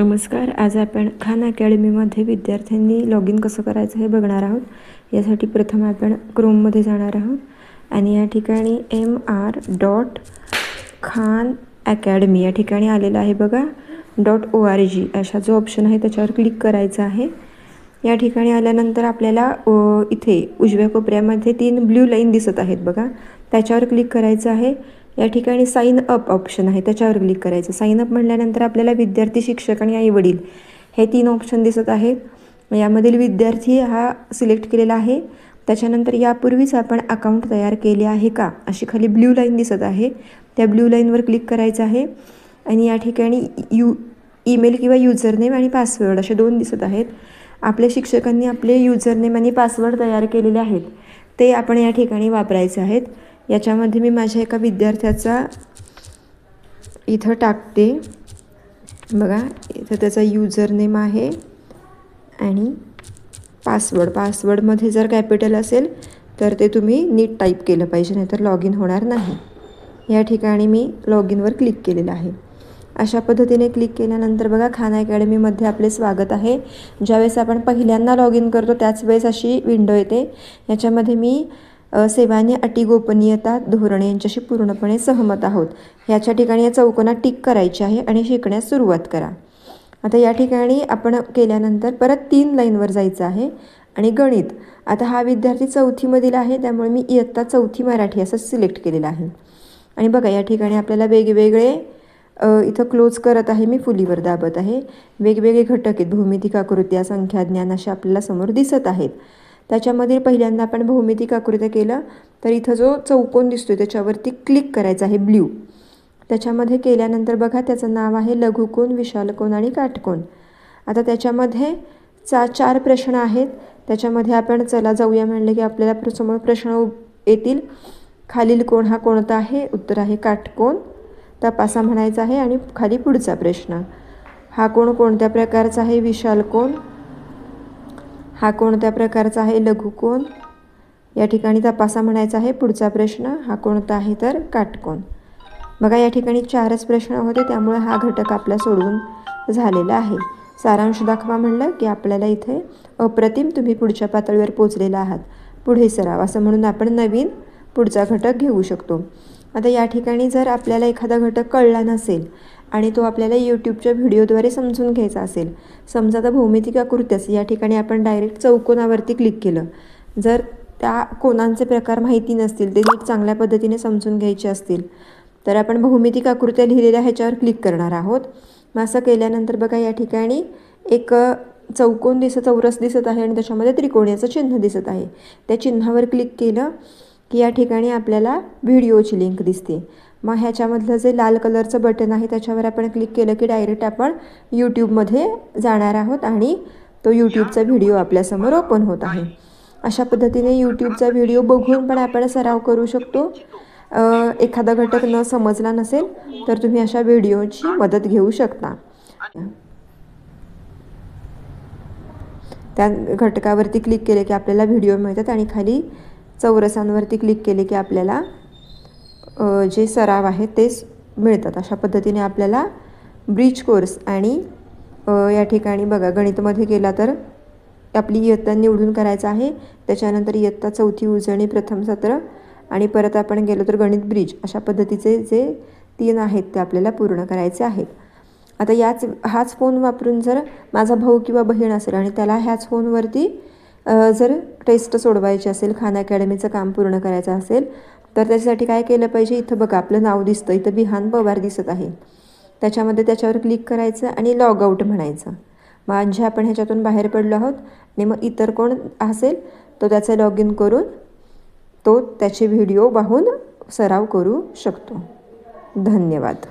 नमस्कार आज आपण खान अकॅडमीमध्ये विद्यार्थ्यांनी लॉग इन कसं करायचं हे बघणार आहोत. यासाठी प्रथम आपण क्रोममध्ये जाणार आहोत आणि या ठिकाणी M R dot Khan academy या ठिकाणी आलेलं आहे बघा. डॉट ओ आर जी अशा जो ऑप्शन आहे त्याच्यावर क्लिक करायचं आहे. या ठिकाणी आल्यानंतर आपल्याला इथे उजव्या कोपऱ्यामध्ये तीन ब्ल्यू लाईन दिसत आहेत बघा. त्याच्यावर क्लिक करायचं आहे. या ठिकाणी साईन अप ऑप्शन आहे. त्याच्यावर क्लिक करायचं. साईन अप म्हटल्यानंतर आपल्याला विद्यार्थी शिक्षक आणि आई वडील हे तीन ऑप्शन दिसत आहेत. यामधील विद्यार्थी हा सिलेक्ट केलेला आहे. त्याच्यानंतर यापूर्वीच आपण अकाउंट तयार केले आहे का? अशी खाली ब्ल्यू लाईन दिसत आहे. त्या ब्ल्यू लाईनवर क्लिक करायचं आहे. आणि या ठिकाणी यू ईमेल किंवा युजरनेम आणि पासवर्ड असे दोन दिसत आहेत. आपल्या शिक्षकांनी आपले युजरनेम आणि पासवर्ड तयार केलेले आहेत. ते आपण या ठिकाणी वापरायचे आहेत. याच्यामध्ये मी माझ्या एका विद्यार्थ्याचा इथं टाकते. बघा इथं त्याचा युजरनेम आहे आणि पासवर्ड पासवर्डमध्ये जर कॅपिटल असेल तर ते तुम्ही नीट टाईप केलं पाहिजे नाहीतर लॉग इन होणार नाही. या ठिकाणी मी लॉग इनवर क्लिक केलेलं आहे. अशा पद्धतीने क्लिक केल्यानंतर बघा खान अकॅडमीमध्ये आपले स्वागत आहे. ज्यावेळेस आपण पहिल्यांदा लॉग इन करतो त्याच वेळेस अशी विंडो येते. याच्यामध्ये मी सेवाने अटी गोपनीयता धोरणे यांच्याशी पूर्णपणे सहमत आहोत. ह्याच्या ठिकाणी या चौकोनात टिक करायची आहे आणि शिकण्यास सुरुवात करा. आता या ठिकाणी आपण केल्यानंतर परत तीन लाईनवर जायचं आहे आणि गणित. आता हा विद्यार्थी चौथीमधील आहे त्यामुळे मी इयत्ता चौथी मराठी असं सिलेक्ट केलेलं आहे. आणि बघा या ठिकाणी आपल्याला वेगवेगळे इथं क्लोज करत आहे मी फुलीवर दाबत आहे. वेगवेगळे घटक आहेत भौमितिक आकृत्या संख्याज्ञान अशा आपल्याला समोर दिसत आहेत. त्याच्यामध्ये पहिल्यांदा आपण भौमितिक आकृत्या केलं तर इथं जो चौकोन दिसतोय त्याच्यावरती क्लिक करायचा आहे ब्ल्यू त्याच्यामध्ये केल्यानंतर बघा त्याचं नाव आहे लघुकोन विशालकोन आणि काटकोन. आता त्याच्यामध्ये चा चार प्रश्न आहेत. त्याच्यामध्ये आपण चला जाऊया म्हणले की आपल्याला समोर प्रश्न येतील. खालील कोण हा कोणता आहे? उत्तर आहे काटकोन. तपासा म्हणायचा आहे आणि खाली पुढचा प्रश्न. हा कोण कोणत्या प्रकारचा आहे? विशाल कोण हा कोणत्या प्रकारचा आहे? लघुकोन या ठिकाणी तपासा म्हणायचा आहे. पुढचा प्रश्न हा कोणता आहे तर काटकोन. बघा या ठिकाणी चारच प्रश्न होते त्यामुळे हा घटक आपला सोडून झालेला आहे. सारांश दाखवा म्हणलं की आपल्याला इथे अप्रतिम तुम्ही पुढच्या पातळीवर पोचलेला आहात. पुढे सराव. असं म्हणून आपण नवीन पुढचा घटक घेऊ शकतो. आता या ठिकाणी जर आपल्याला एखादा घटक कळला नसेल आणि तो आपल्याला यूट्यूबच्या व्हिडिओद्वारे समजून घ्यायचा असेल. समजा आता भौमितिक आकृत्यास या ठिकाणी आपण डायरेक्ट चौकोनावरती क्लिक केलं. जर त्या कोणांचे प्रकार माहिती नसतील ते नीट चांगल्या पद्धतीने समजून घ्यायचे असतील तर आपण भौमितिक आकृत्या लिहिलेल्या ह्याच्यावर क्लिक करणार आहोत. मग असं केल्यानंतर बघा या ठिकाणी एक चौकोन दिसत चौरस दिसत आहे आणि त्याच्यामध्ये त्रिकोणाचं चिन्ह दिसत आहे. त्या चिन्हावर क्लिक केलं. की या ठिकाणी आपल्याला व्हिडिओची लिंक दिसते. मग ह्याच्यामधलं जे लाल कलरचं बटन आहे त्याच्यावर आपण क्लिक केलं की डायरेक्ट आपण यूट्यूबमध्ये जाणार आहोत आणि तो यूट्यूबचा व्हिडिओ आपल्यासमोर ओपन होत आहे. अशा पद्धतीने यूट्यूबचा व्हिडिओ बघून पण आपण सराव करू शकतो. एखादा घटक न समजला नसेल तर तुम्ही अशा व्हिडिओची मदत घेऊ शकता. त्या घटकावरती क्लिक केले की आपल्याला व्हिडिओ मिळतात आणि खाली चौरसांवरती क्लिक केले की आपल्याला जे सराव आहेत ते मिळतात. अशा पद्धतीने आपल्याला ब्रिज कोर्स आणि या ठिकाणी बघा गणितमध्ये गेला तर आपली इयत्ता निवडून करायचं आहे. त्याच्यानंतर इयत्ता चौथी उजळणी प्रथम सत्र आणि परत आपण गेलो तर गणित ब्रिज अशा पद्धतीचे जे तीन आहेत ते आपल्याला पूर्ण करायचे आहेत. आता याच हाच फोन वापरून जर माझा भाऊ किंवा बहीण असेल आणि त्याला ह्याच फोनवरती जर टेस्ट सोडवायची असेल खान अकॅडमीचं काम पूर्ण करायचं असेल तर त्याच्यासाठी काय केलं पाहिजे? इथं बघा आपलं नाव दिसतं. इथं बिहान पवार दिसत आहे. त्याच्यामध्ये त्याच्यावर क्लिक करायचं आणि लॉग आऊट म्हणायचं. म्हणजे आपण ह्याच्यातून बाहेर पडलो आहोत आणि मग इतर कोण असेल तो त्याचं लॉग इन करून तो त्याचे व्हिडिओ पाहून सराव करू शकतो. धन्यवाद.